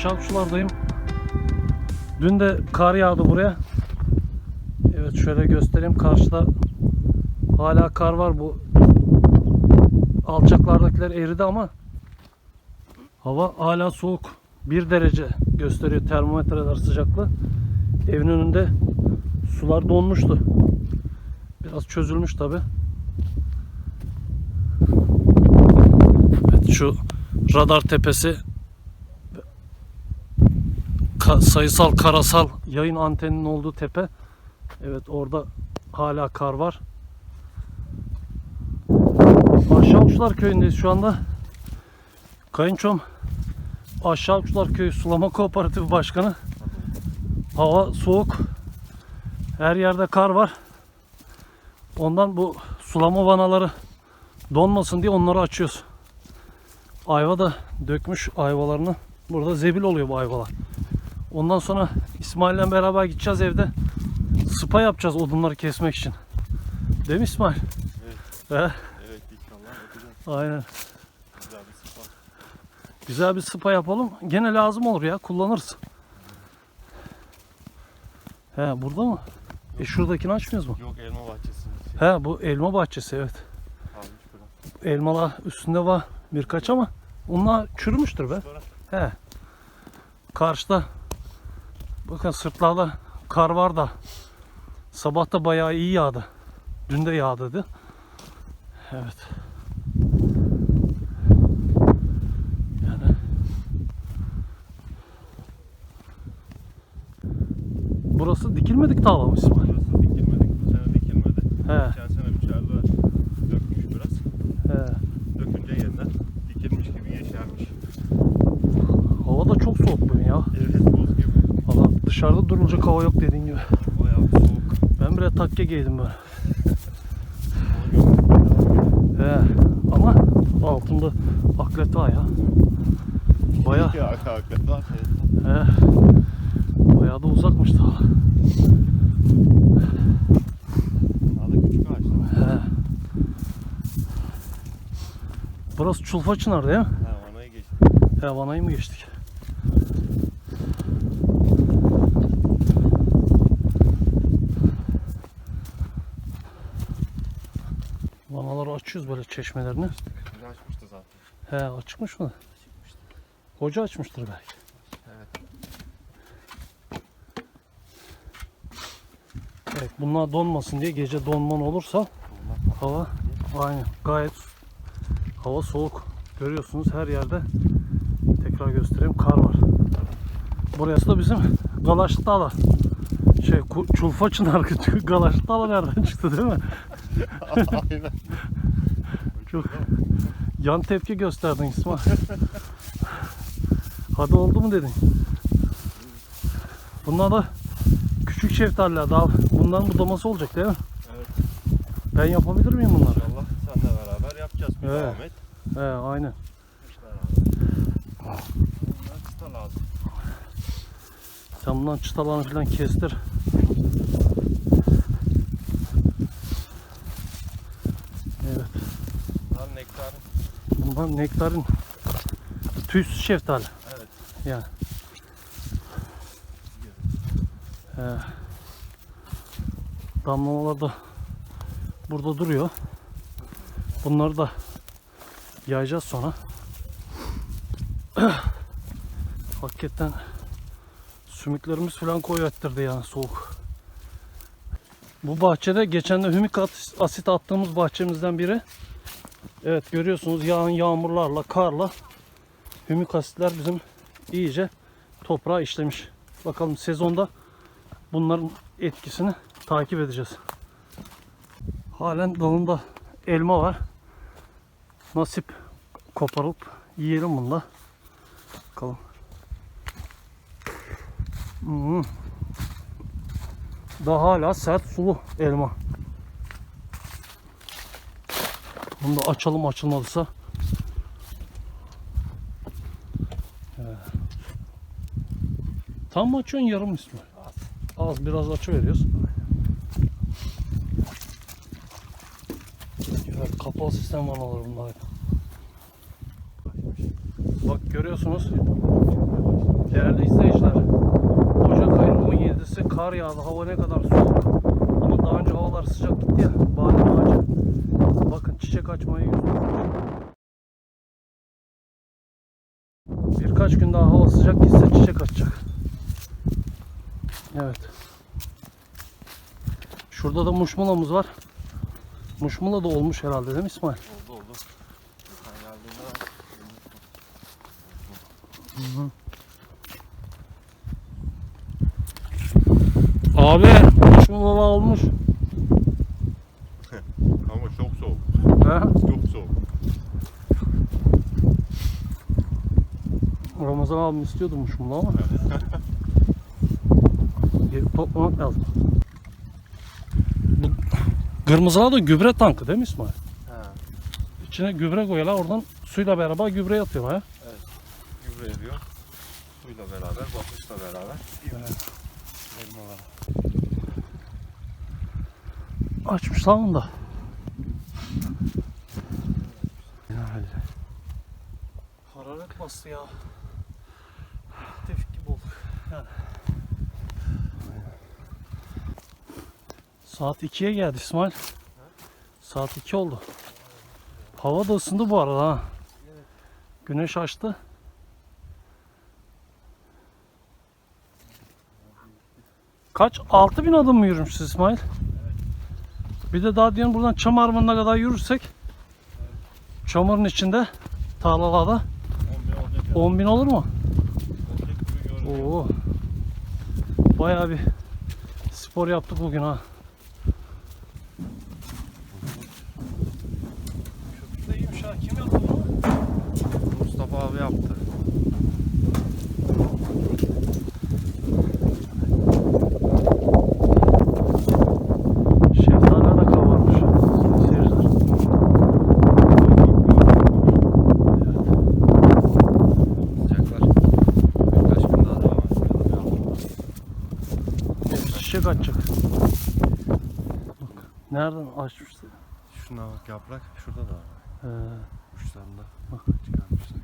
aşağı uçlardayım. Dün de kar yağdı buraya. Evet şöyle göstereyim. Karşıda hala kar var. Bu alçaklardakiler eridi ama hava hala soğuk. 1 derece gösteriyor termometreler sıcaklığı. Evin önünde sular donmuştu. Biraz çözülmüş tabi. Evet şu radar tepesi ka- sayısal karasal yayın anteninin olduğu tepe. Evet orada hala kar var. Aşağı Uçlar köyündeyiz şu anda. Kayınçom Aşağı Uçlar Köyü Sulama Kooperatifi Başkanı. Hava soğuk. Her yerde kar var. Ondan bu sulama vanaları donmasın diye onları açıyoruz. Ayva da dökmüş ayvalarını. Burada zebil oluyor bu ayvalar. Ondan sonra İsmail'le beraber gideceğiz evde. Sıpa yapacağız odunları kesmek için. Değil mi İsmail? Evet. Evet inşallah yapacağız. Aynen. Güzel bir sıfat. Güzel bir sıpa yapalım. Gene lazım olur ya. Kullanırız. He burada mı? E şuradakini açmıyoruz mu? Yok elma bahçesinin içi. He bu elma bahçesi evet. Biraz. Elmalar üstünde var birkaç ama onlar çürümüştür be. He. Karşıda bakın sırtlarda kar var da sabah da bayağı iyi yağdı. Dün de yağdı dedi. Evet. Yani Burası dikilmedik dağla mı burası dikilmedi. Bu sene dikilmedi. He. Geçen sene biçerler dökmüş biraz. He. Dökünce yeniden dikilmiş gibi yeşermiş. Hava da çok soğuk bugün ya. Evet buz gibi. Valla dışarıda durulacak hava yok dediğin gibi. Bayağı soğuk. Ben bile takke giydim gördüm. He. Ama altında aklet var ya. Baya Ya hakikaten var. he. Bayağı da uzakmış daha. Daha da küçük ağaçlar. He. Burası Çulfa Çınar değil mi? Ha vanayı geçti. He Vanayı mı geçtik? Vanaları açıyoruz böyle çeşmelerini. Güzel açmıştı zaten. He açmış mı? Hoca açmıştır belki. Evet. Evet bunlar donmasın diye gece donman olursa hava aynen gayet hava soğuk. Görüyorsunuz her yerde tekrar göstereyim kar var. Burası da bizim Galaşlı Dağlar. Şey Çulfa Çınar Galaşlı Dağlar nereden çıktı değil mi? Aynen. Çok yan tepki gösterdin İsmail. Hadi oldu mu dedin. Bunlar da küçük şeftaliler daha bundan budaması olacak değil mi? Evet. Ben yapabilir miyim bunları? İnşallah seninle beraber yapacağız bir Evet. zahmet. He aynen. Bunlar çıta lazım. Sen bundan çıtalarını falan kestir. Evet. Bunlar nektarın. Bundan nektarin tüysüz şeftali. Evet. Yani. He. Damlamalar da burada duruyor. Bunları da yayacağız sonra. Hakikaten sümüklerimiz falan koyuverttirdi yani soğuk. Bu bahçede geçen de hümik asit attığımız bahçemizden biri. Evet görüyorsunuz yağan yağmurlarla, karla hümik asitler bizim iyice toprağa işlemiş. Bakalım sezonda bunların etkisini takip edeceğiz. Halen dalında elma var. Nasip koparıp yiyelim bunu da. Bakalım. Hmm. Daha hala sert sulu elma. Bunu da açalım açılmadıysa. Evet. Tam mı açıyorsun yarım İsmail? Az. Az biraz açı veriyoruz. Evet, kapalı sistem vanaları bunlar. Bak görüyorsunuz. Değerli izleyiciler, Ocak ayının 17'si kar yağdı. Hava ne kadar soğuk. Ama daha önce havalar sıcak gitti ya. Badem ağacı. Bakın çiçek açmayı. Birkaç gün daha hava sıcak gitse çiçek açacak. Evet. Şurada da muşmulamız var. Muşmula da olmuş herhalde değil mi İsmail? Oldu oldu. Sen geldiğinde Abi muşmula olmuş. Ama çok soğuk. He? Çok soğuk. Ramazan abim istiyordu muşmula ama. Toplamak lazım. Bu kırmızılar da gübre tankı değil mi İsmail? He. İçine gübre koyuyorlar oradan suyla beraber gübre atıyorlar. ha. Gübre ediyor. Suyla beraber, basınçla beraber. Elmalar. Açmışlar onu da. Hararet bastı ya. Tefik gibi olduk. Yani. Saat 2'ye geldi İsmail. Saat 2 oldu. Hava da ısındı bu arada ha. Güneş açtı. Kaç? 6000 adım mı yürümüşsün İsmail? Bir de daha diyelim buradan çam ormanına kadar yürürsek çamurun içinde tarlalarda 10 bin olacak ya. 10 bin olur mu? Oo. Bayağı bir spor yaptık bugün ha. Köprü de iyiymiş ha. Kim yaptı bunu? Mustafa abi yaptı. Şeftaliler de kabarmış. Seyirciler. Sıcaklar. Birkaç gün daha devam edecek. Hepsi çiçek açacak. Bak, nereden açmıştı? Şuna bak yaprak. Şurada da var. Ee, Uçlarında. Bak. Çıkarmışlar.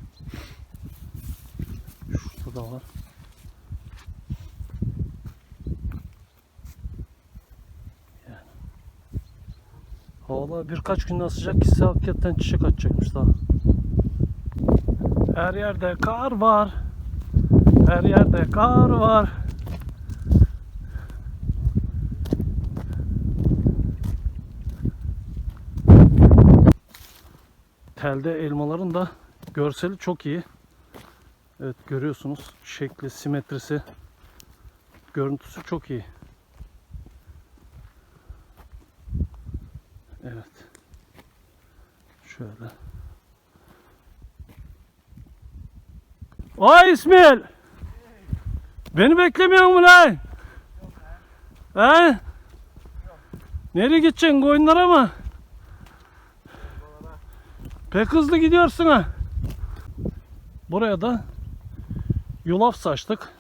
şurada da var. Yani. Havalar birkaç gün daha sıcak gitse hakikaten çiçek açacakmış daha. Her yerde kar var. Her yerde kar var. Telde elmaların da görseli çok iyi. Evet görüyorsunuz şekli, simetrisi, görüntüsü çok iyi. Evet. Şöyle. Vay İsmail! Beni beklemiyor mu lan? He? Nereye gideceksin? Koyunlara mı? Pek hızlı gidiyorsun ha. Buraya da yulaf saçtık.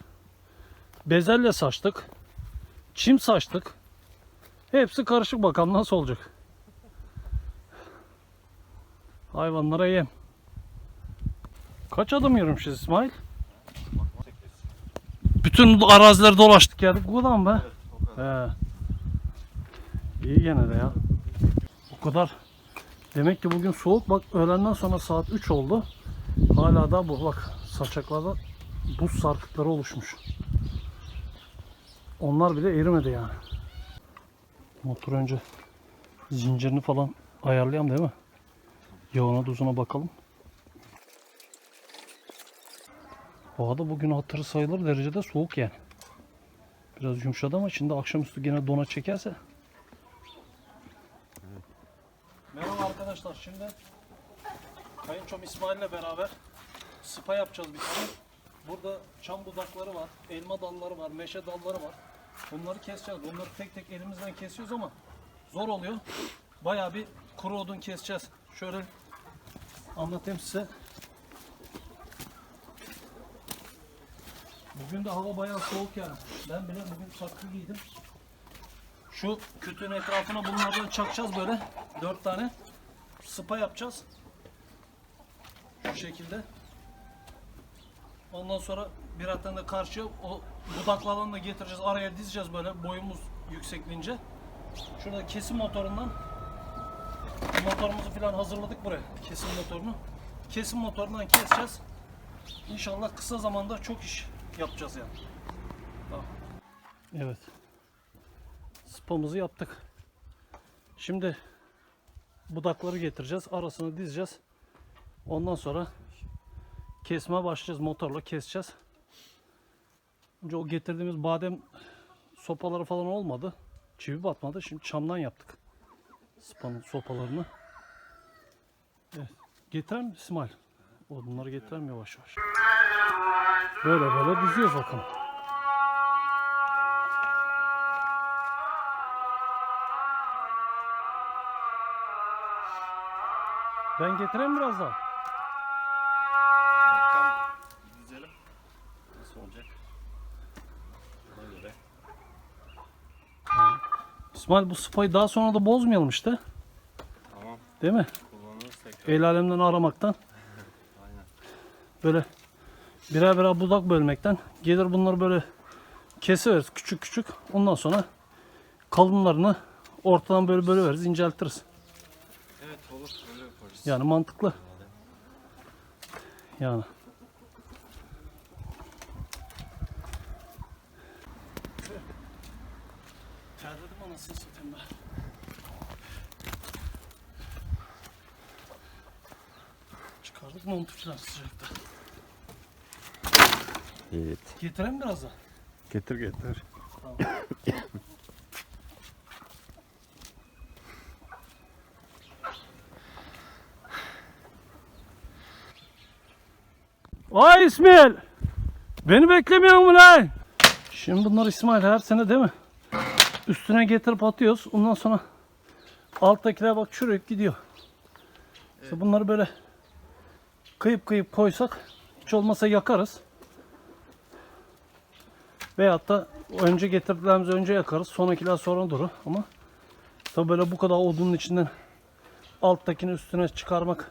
Bezelye saçtık. Çim saçtık. Hepsi karışık bakalım nasıl olacak. Hayvanlara yem. Kaç adım yürümüşüz İsmail? Bütün arazileri dolaştık geldik. Bu kadar mı be? Evet. He. İyi gene de ya. O kadar. Demek ki bugün soğuk. Bak öğlenden sonra saat 3 oldu. Hala da bu bak saçaklarda buz sarkıkları oluşmuş. Onlar bile erimedi yani. Motor önce zincirini falan ayarlayalım değil mi? Yağına tuzuna bakalım. Havada bugün hatırı sayılır derecede soğuk yani. Biraz yumuşadı ama şimdi akşamüstü gene dona çekerse. Arkadaşlar şimdi Kayınçom İsmail'le beraber spa yapacağız bir tane. Burada çam budakları var, elma dalları var, meşe dalları var. Bunları keseceğiz. Bunları tek tek elimizden kesiyoruz ama zor oluyor. Bayağı bir kuru odun keseceğiz. Şöyle anlatayım size. Bugün de hava bayağı soğuk yani. Ben bile bugün saklı giydim. Şu kütüğün etrafına bunlardan çakacağız böyle. Dört tane. Spa yapacağız. Şu şekilde. Ondan sonra bir hatten de karşıya o budaklı alanı da getireceğiz. Araya dizeceğiz böyle boyumuz yüksekliğince. Şurada kesim motorundan motorumuzu falan hazırladık buraya. Kesim motorunu. Kesim motorundan keseceğiz. İnşallah kısa zamanda çok iş yapacağız yani. Tamam. Evet. Spamızı yaptık. Şimdi budakları getireceğiz. Arasını dizeceğiz. Ondan sonra kesme başlayacağız. Motorla keseceğiz. Önce o getirdiğimiz badem sopaları falan olmadı. Çivi batmadı. Şimdi çamdan yaptık. Spanın sopalarını. Evet. Getiren mi İsmail? Odunları getirelim yavaş yavaş. Böyle böyle diziyoruz bakalım. Ben getireyim biraz daha. Bakalım dizelim. Nasıl olacak? Ona göre. İsmail bu spayı daha sonra da bozmayalım işte. Tamam. Değil mi? Kullanırız tekrar. El alemden aramaktan. Aynen. Böyle birer birer budak bölmekten. Gelir bunları böyle kesiveririz küçük küçük. Ondan sonra kalınlarını ortadan böyle bölüveririz, inceltiriz. Evet olur. Öyle yaparız. Yani mantıklı. Yani. Terledim anasını satayım ben. Çıkardık montu falan sıcakta. Evet. Getireyim biraz da. Getir getir. Tamam. Vay İsmail! Beni beklemiyor mu lan? Şimdi bunlar İsmail her sene değil mi? Üstüne getirip atıyoruz. Ondan sonra alttakiler bak çürüyüp gidiyor. İşte bunları böyle kıyıp kıyıp koysak hiç olmasa yakarız. Veyahut da önce getirdiklerimizi önce yakarız. Sonrakiler sonra durur ama tabi böyle bu kadar odunun içinden alttakini üstüne çıkarmak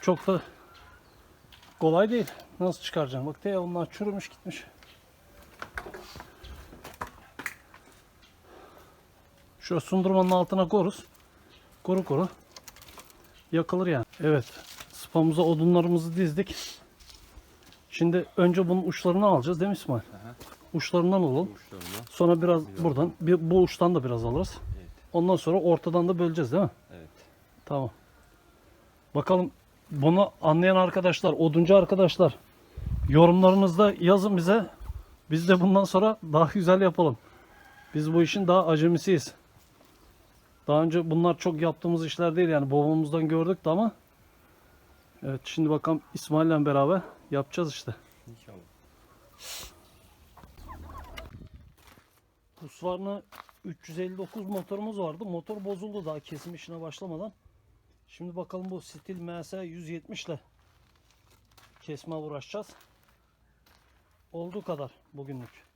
çok da kolay değil. Nasıl çıkaracağım? Bak ya onlar çürümüş gitmiş. Şu sundurmanın altına koruz. Koru koru. Yakılır yani. Evet. Spamıza odunlarımızı dizdik. Şimdi önce bunun uçlarını alacağız değil mi İsmail? Uçlarından alalım. Uçlarına. Sonra biraz buradan, bir, bu uçtan da biraz alırız. Evet. Ondan sonra ortadan da böleceğiz değil mi? Evet. Tamam. Bakalım bunu anlayan arkadaşlar, oduncu arkadaşlar yorumlarınızda yazın bize. Biz de bundan sonra daha güzel yapalım. Biz bu işin daha acemisiyiz. Daha önce bunlar çok yaptığımız işler değil yani babamızdan gördük de ama Evet şimdi bakalım İsmail'le beraber yapacağız işte. İnşallah. Husqvarna 359 motorumuz vardı. Motor bozuldu daha kesim işine başlamadan. Şimdi bakalım bu stil MS 170 ile kesme uğraşacağız. Olduğu kadar bugünlük.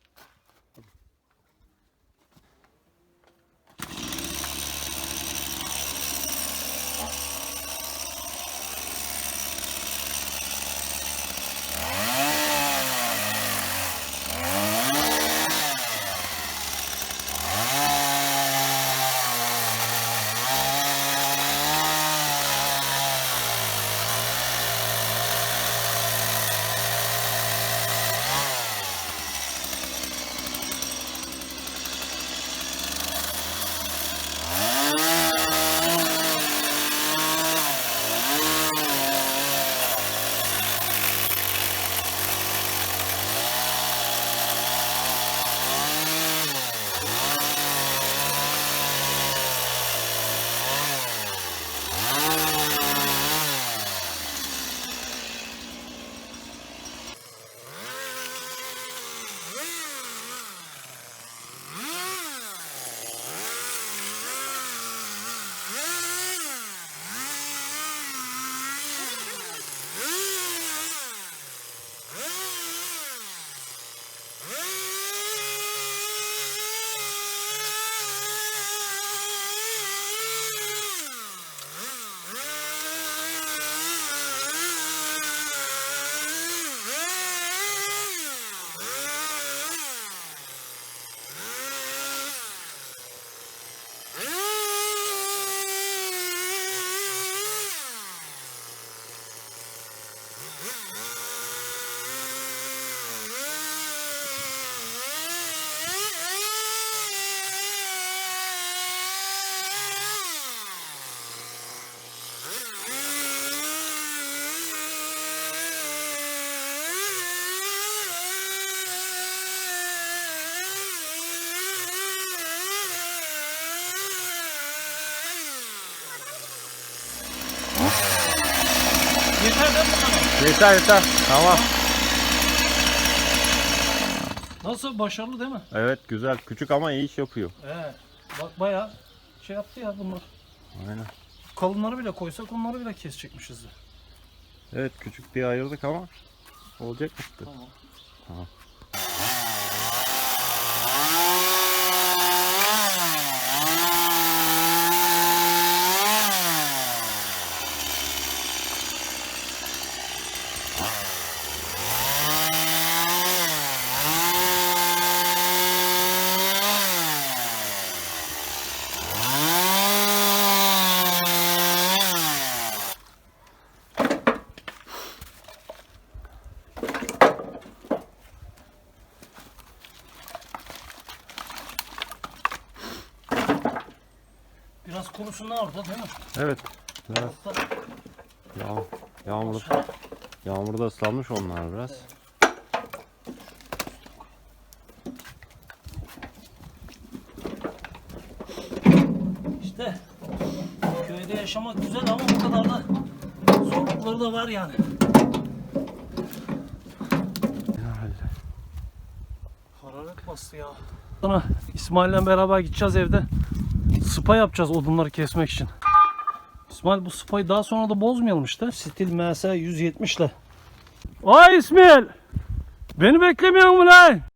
Yeter yeter. Tamam. Nasıl başarılı değil mi? Evet güzel. Küçük ama iyi iş yapıyor. Evet. Bak bayağı şey yaptı ya bunlar. Aynen. Kalınları bile koysak onları bile kesecekmişiz de. Evet küçük diye ayırdık ama olacak işte. Tamam. Tamam. Kurusunlar orada değil mi? Evet. Biraz Altta. yağ, yağmur, yağmurda ıslanmış onlar biraz. İşte köyde yaşamak güzel ama bu kadar da zorlukları da var yani. Hararet bastı ya. Sonra İsmail'le beraber gideceğiz evde. Sıpa yapacağız odunları kesmek için. İsmail bu sıpayı daha sonra da bozmayalım işte. Stil MS 170 ile. Vay İsmail! Beni beklemiyor mu lan?